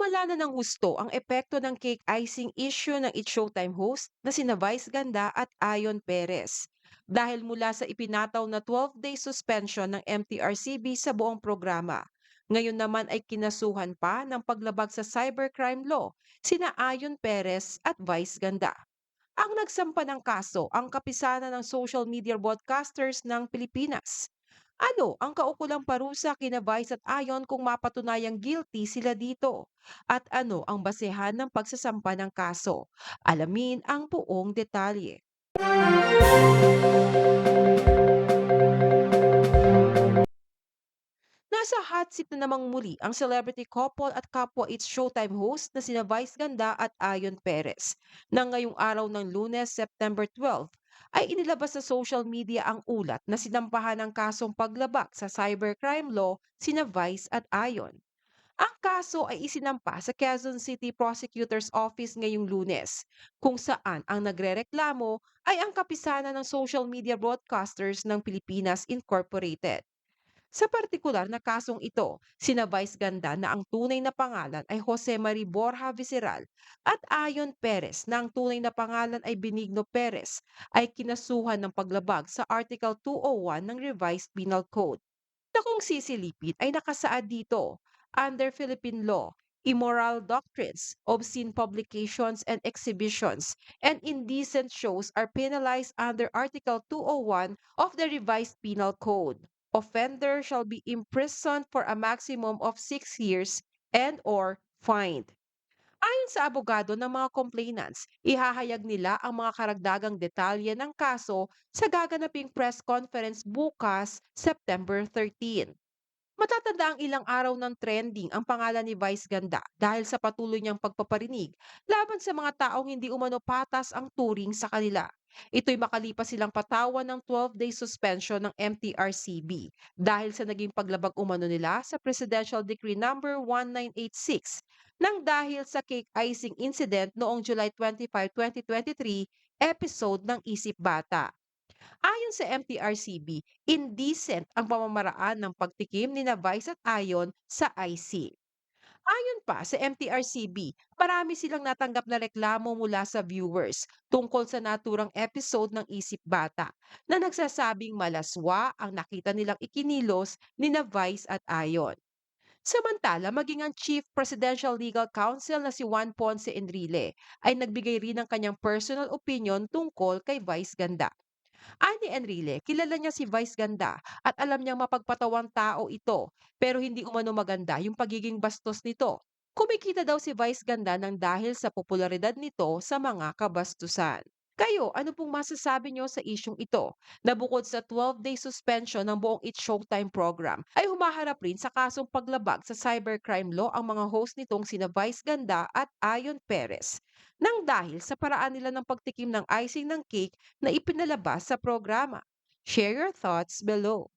Lumala na ng husto ang epekto ng cake icing issue ng It's Showtime host na sina Vice Ganda at Ayon Perez. Dahil mula sa ipinataw na 12-day suspension ng MTRCB sa buong programa. Ngayon naman ay kinasuhan pa ng paglabag sa cybercrime law sina Ayon Perez at Vice Ganda. Ang nagsampa ng kaso ang kapisanan ng social media broadcasters ng Pilipinas. Ano ang kaukulang parusa kina Vice at Ayon kung mapatunayang guilty sila dito? At ano ang basehan ng pagsasampa ng kaso? Alamin ang buong detalye. Nasa hot seat na namang muli ang celebrity couple at kapwa It's Showtime host na sina Vice Ganda at Ayon Perez na ngayong araw ng lunes, September 12, ay inilabas sa social media ang ulat na sinampahan ng kasong paglabag sa cybercrime law sina Vice at Ayon. Ang kaso ay isinampa sa Quezon City Prosecutor's Office ngayong lunes, kung saan ang nagrereklamo ay ang kapisanan ng social media broadcasters ng Pilipinas Incorporated. Sa partikular na kasong ito, sina Vice Ganda na ang tunay na pangalan ay Jose Marie Borja Viceral at Ayon Perez na ang tunay na pangalan ay Benigno Perez ay kinasuhan ng paglabag sa Article 201 ng Revised Penal Code na kung sisilipin ay nakasaad dito under Philippine law, immoral doctrines, obscene publications and exhibitions, and indecent shows are penalized under Article 201 of the Revised Penal Code. Offender shall be imprisoned for a maximum of six years and or fined. Ayon sa abogado ng mga complainants, ihahayag nila ang mga karagdagang detalye ng kaso sa gaganaping press conference bukas, September 13. Matatanda ang ilang araw ng trending ang pangalan ni Vice Ganda dahil sa patuloy niyang pagpaparinig laban sa mga taong hindi umano patas ang turing sa kanila. Ito'y makalipas silang patawan ng 12-day suspension ng MTRCB dahil sa naging paglabag umano nila sa Presidential Decree number 1986 nang dahil sa cake icing incident noong July 25, 2023 episode ng Isip Bata. Ayon sa MTRCB, indecent ang pamamaraan ng pagtikim ni na Vice at Ayon sa IC. Ayon pa sa MTRCB, marami silang natanggap na reklamo mula sa viewers tungkol sa naturang episode ng Isip Bata na nagsasabing malaswa ang nakita nilang ikinilos ni na Vice at Ayon. Samantala, maging ang Chief Presidential Legal Counsel na si Juan Ponce Enrile ay nagbigay rin ng kanyang personal opinion tungkol kay Vice Ganda. Ani Enrile, kilala niya si Vice Ganda at alam niyang mapagpatawang tao ito pero hindi umano maganda yung pagiging bastos nito. Kumikita daw si Vice Ganda ng dahil sa popularidad nito sa mga kabastusan. Kayo, ano pong masasabi niyo sa isyong ito na bukod sa 12-day suspension ng buong It's Showtime program ay humaharap rin sa kasong paglabag sa cybercrime law ang mga host nitong sina Vice Ganda at Ayon Perez nang dahil sa paraan nila ng pagtikim ng icing ng cake na ipinalabas sa programa. Share your thoughts below.